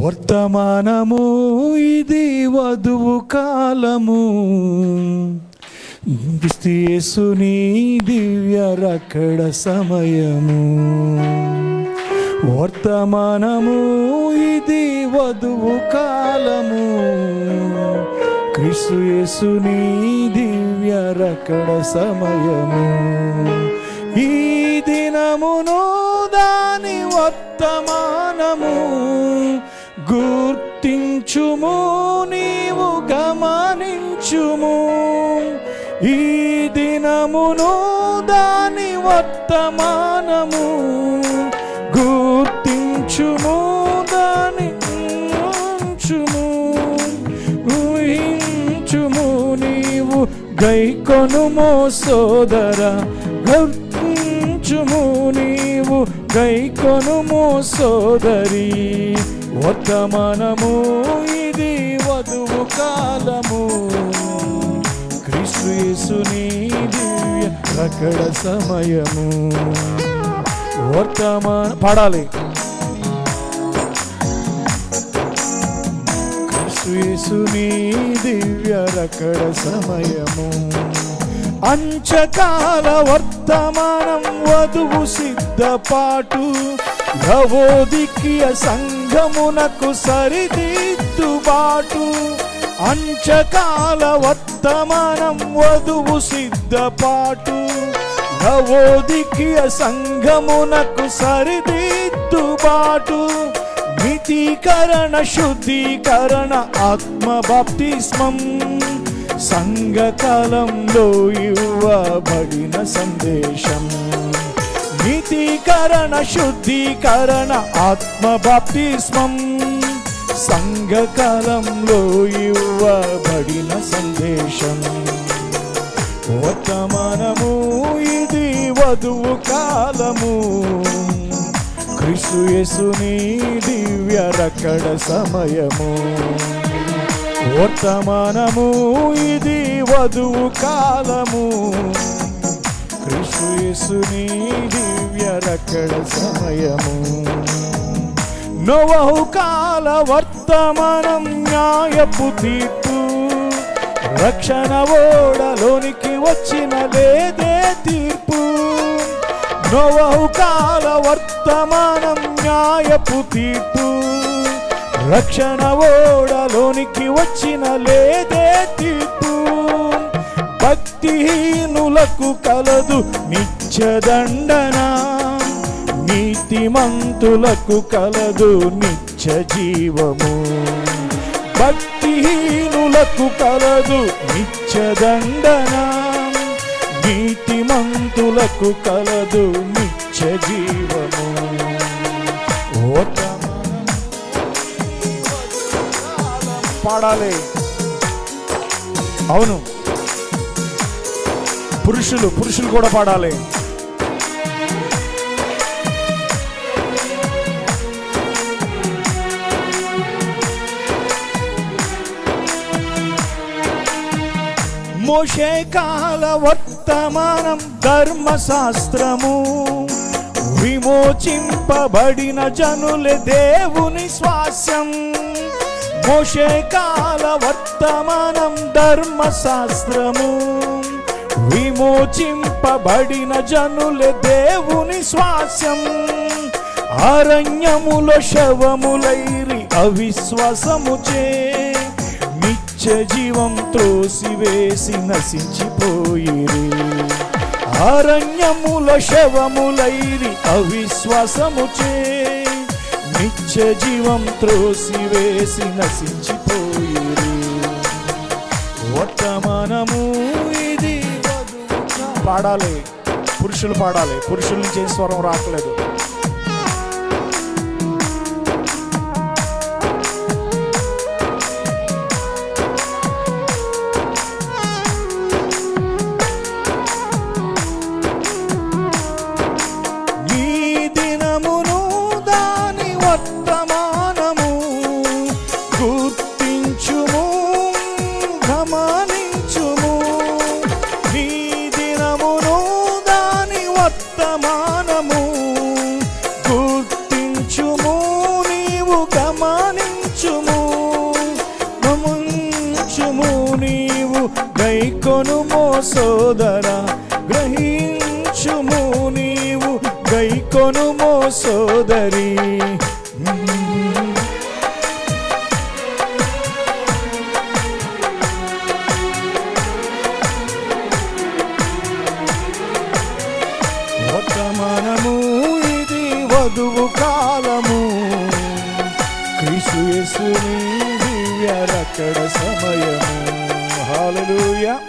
వర్తమానము ఇది వధువు కాలము. క్రిస్తుయేసుని దివ్య రకడ సమయము. వర్తమానము ఇది వధువు కాలము. క్రిస్తుయేసుని దివ్య రకడ సమయము. ఈ దినమును దాని వర్తమానము. గమనించుము నీవు గమనించుము. ఈ దినమును దాని వర్తమానము. గుర్తించుము దాని ఉంచుము. ఊహించుము నీవు గైకొనుమో సోదర. గుర్తించుము నీవు గైకొనుమో సోదరి. వర్తమానము ఇది వధువు కాలము. క్రీస్తు దివ్య రకడ సమయము. వర్తమాన పాడాలి. క్రీస్తుని దివ్య రకడ సమయము. అంచకాల వర్తమానం వధువు సిద్ధపాటు. నవోదిక్య సంఘమునకు సరిదిద్దుబాటు అంచకాల వర్తమానం వధువు సిద్ధపాటు. నవోదిక్య సంఘమునకు సరిదిద్దుబాటు మితీకరణ శుద్ధీకరణ ఆత్మ బాప్తిస్మం. సంఘకాలంలో ఇవ్వబడిన సందేశం. నీతీకరణ శుద్ధీకరణ ఆత్మ బాప్తిస్మం. సంఘకాలంలో ఇవ్వబడిన సందేశం. వర్తమానము ఇది వధువు కాలము. క్రిసు యేసుని దివ్య రకడ సమయము. వర్తమానము ఇది వధువు కాలము. క్రీస్తు దివ్య రకడ సమయము. నవహు కాల వర్తమానం న్యాయపు తీర్పు. రక్షణ ఓడలోనికి వచ్చిన లేదే తీర్పు. నవహు కాల వర్తమానం న్యాయపు తీర్పు. రక్షణ ఓడలోనికి వచ్చిన లేదే తీర్పు. భక్తిహీనులకు కలదు నిత్యదండన. నీతిమంతులకు కలదు నిత్య జీవము భక్తిహీనులకు కలదు నిత్యదండన. నీతిమంతులకు కలదు నిత్య జీవము పాడాలి. అవును. పురుషులు పురుషులు కూడా పాడాలి. మోషే కాల వర్తమానం ధర్మశాస్త్రము. విమోచింపబడిన జనులే దేవుని స్వాస్యం. మోషే కాల వర్తమానం ధర్మశాస్త్రము. విమోచింపబడిన జనులే దేవుని శ్వాసం. అరణ్యములో శవములైరి అవిశ్వాసముచే. నిత్య జీవం త్రోసివేసి నశించిపోయిరి. అరణ్యముల శవములైరి అవిశ్వాసముచే. నిత్య జీవం త్రోసివేసి నశించిపోయిరి. వర్తమానము పాడాలి. పురుషులు పాడాలి. పురుషుల నుంచి స్వరం రావట్లేదు. వర్తమానము గుర్తించుము నీవు గమనించుము గమంచుము నీవు గైకొను మో సోదర గ్రహించుము నీవు గైకొను మో చదువు కాలము. క్రీస్తు దివ్య రక్కడ సమయము. హాలూయా